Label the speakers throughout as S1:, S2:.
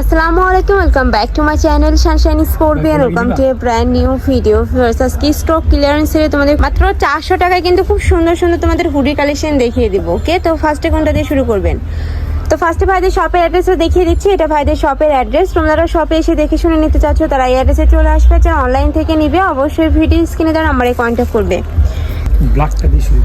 S1: আসসালামু আলাইকুম welcome back to my channel sunshine স্পোর্টবিয়ান welcome to a brand new video আজকে stock clearance এর তোমাদের মাত্র চারশো টাকায় কিন্তু খুব সুন্দর সুন্দর তোমাদের হুডি কালেকশন দেখিয়ে দিব ওকে তো ফার্স্টে কোনটা দিয়ে শুরু করবেন? তো ফার্স্টে ভাইদের শপের অ্যাড্রেসও দেখিয়ে দিচ্ছি। এটা ভাইদের শপের অ্যাড্রেস তোমরা শপে এসে দেখে শুনে নিতে চাচ্ছ তারা এই অ্যাড্রেসে চলে আসবে। যারা অনলাইন থেকে নিবে অবশ্যই ভিডিও স্ক্রিনে দেওয়ার নাম্বারে কন্ট্যাক্ট করবে।
S2: ব্ল্যাকটা দিয়ে শুরু।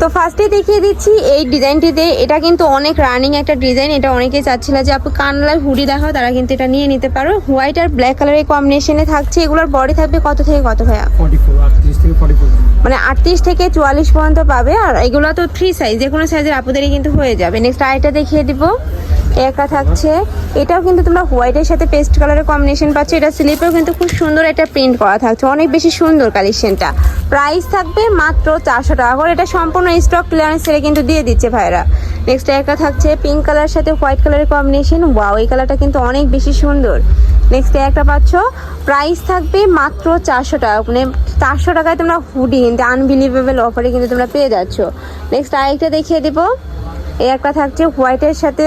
S1: তো ফার্স্টে দেখিয়ে দিচ্ছি এই ডিজাইনটিতে। এটা কিন্তু অনেক রানিং একটা ডিজাইন এটা অনেকেই চাচ্ছিল যে আপু কানলার হুডি দেখাও তারা কিন্তু এটা নিয়ে নিতে পারো। হোয়াইট আর ব্ল্যাক কালারের কম্বিনেশনে থাকছে। এগুলোর বডি থাকবে কত থেকে কত ভাইয়া?
S2: 44 আটত্রিশ থেকে 44
S1: মানে আটত্রিশ থেকে চুয়াল্লিশ পর্যন্ত পাবে। আর এগুলো তো থ্রি সাইজ যে কোনো সাইজের আপুদেরই কিন্তু হয়ে যাবে। নেক্সট আরেকটা দেখিয়ে দিব। একা থাকছে। এটাও কিন্তু তোমরা হোয়াইটের সাথে পেস্ট কালারের কম্বিনেশন পাচ্ছ। এটা স্লিপেও কিন্তু খুব সুন্দর একটা প্রিন্ট করা থাকছে। অনেক বেশি সুন্দর কালেকশনটা প্রাইস থাকবে মাত্র চারশো টাকা করে। এটা সম্পূর্ণ স্টক ক্লিয়ারেন্স সেটা কিন্তু দিয়ে দিচ্ছে ভাইরা নেক্সট একটা থাকছে পিঙ্ক কালার সাথে হোয়াইট কালারের কম্বিনেশন ওয়াও ওই কালারটা কিন্তু অনেক বেশি সুন্দর। নেক্সট একটা পাচ্ছ প্রাইস থাকবে মাত্র চারশো টাকা। মানে চারশো টাকায় তোমরা হুডি কিন্তু আনবিলিভেবল অফারে কিন্তু তোমরা পেয়ে যাচ্ছ। নেক্সট আরেকটা দেখিয়ে দেবো। এই একটা থাকছে হোয়াইটের সাথে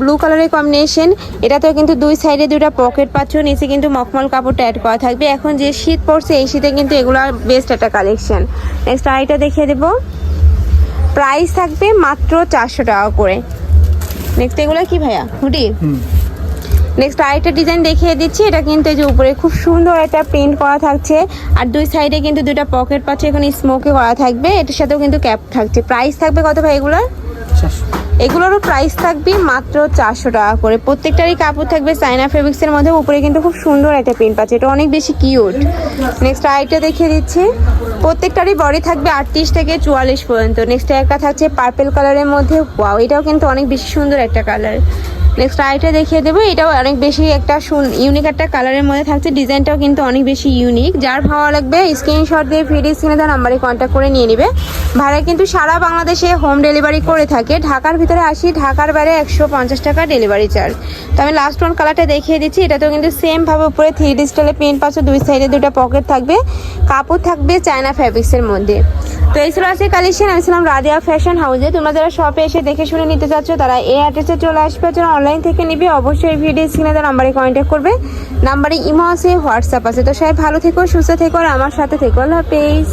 S1: ব্লু কালারের কম্বিনেশন এটাতেও কিন্তু দুই সাইডে দুটা পকেট পাচ্ছ নিচে কিন্তু মখমল কাপড়টা অ্যাড করা থাকবে। এখন যে শীত পড়ছে এই শীতে কিন্তু এগুলো বেস্ট একটা কালেকশন নেক্সট আরেকটা দেখিয়ে দেবো। প্রাইস থাকবে মাত্র চারশো টাকা করে। নেক্সট এগুলো কি ভাইয়া? হুডি? নেক্সট আরেকটা ডিজাইন দেখিয়ে দিচ্ছি। এটা কিন্তু এই যে উপরে খুব সুন্দর একটা প্রিন্ট করা থাকছে। আর দুই সাইডে কিন্তু দুটো পকেট পাচ্ছে এখন স্মোকে করা থাকবে। এটার সাথেও কিন্তু ক্যাপ থাকছে। প্রাইস থাকবে কত ভাই এগুলোর? এগুলোরও প্রাইস থাকবে মাত্র চারশো টাকা করে। প্রত্যেকটারই কাপড় থাকবে সাইনা ফেব্রিক্সের মধ্যে। উপরে কিন্তু খুব সুন্দর একটা প্রিন্ট পাচ্ছে। এটা অনেক বেশি কিউট নেক্সট আইটা দেখিয়ে দিচ্ছি। প্রত্যেকটারই বডি থাকবে আটত্রিশ থেকে চুয়াল্লিশ পর্যন্ত। নেক্সট একটা থাকছে পার্পেল কালারের মধ্যে। ওয়াও এটাও কিন্তু অনেক বেশি সুন্দর একটা কালার নেক্সট আরেকটা দেখিয়ে দেবো। এটাও অনেক বেশি একটা ইউনিক একটা কালারের মধ্যে থাকছে। ডিজাইনটাও কিন্তু অনেক বেশি ইউনিক যার ভালো লাগবে স্ক্রিনশট দিয়ে ভিডিও স্ক্রিনে দেওয়া নাম্বারে কন্ট্যাক্ট করে নিয়ে নিবে। ভাড়া কিন্তু সারা বাংলাদেশে হোম ডেলিভারি করে থাকে। ঢাকার ভিতরে আসি, ঢাকার বাইরে একশো পঞ্চাশ টাকা ডেলিভারি চার্জ তো আমি লাস্ট ওয়ান কালারটা দেখিয়ে দিচ্ছি। এটাতেও কিন্তু সেমভাবে উপরে থ্রি ডি স্টাইলে প্রিন্ট পাচ্ছ, দুই সাইডে দুটো পকেট থাকবে। কাপড় থাকবে চায়না ফ্যাব্রিক্সের মধ্যে। তো এই ছিল আজকে কালেকশন আমি ছিলাম রাদিয়া ফ্যাশন হাউসে তোমরা যারা শপে এসে দেখে শুনে নিতে চাচ্ছ, তারা এই অ্যাড্রেসে চলে আসবে। যারা অনলাইন থেকে নিবে, অবশ্যই ভিডিও স্ক্রিনে তার নাম্বারে কন্ট্যাক্ট করবে। নাম্বারে ইমো আছে হোয়াটসঅ্যাপ আছে। তো সবাই ভালো থেকো, সুস্থ থেকো, আর আমার সাথে থেকো। আল্লাহ হাফেজ।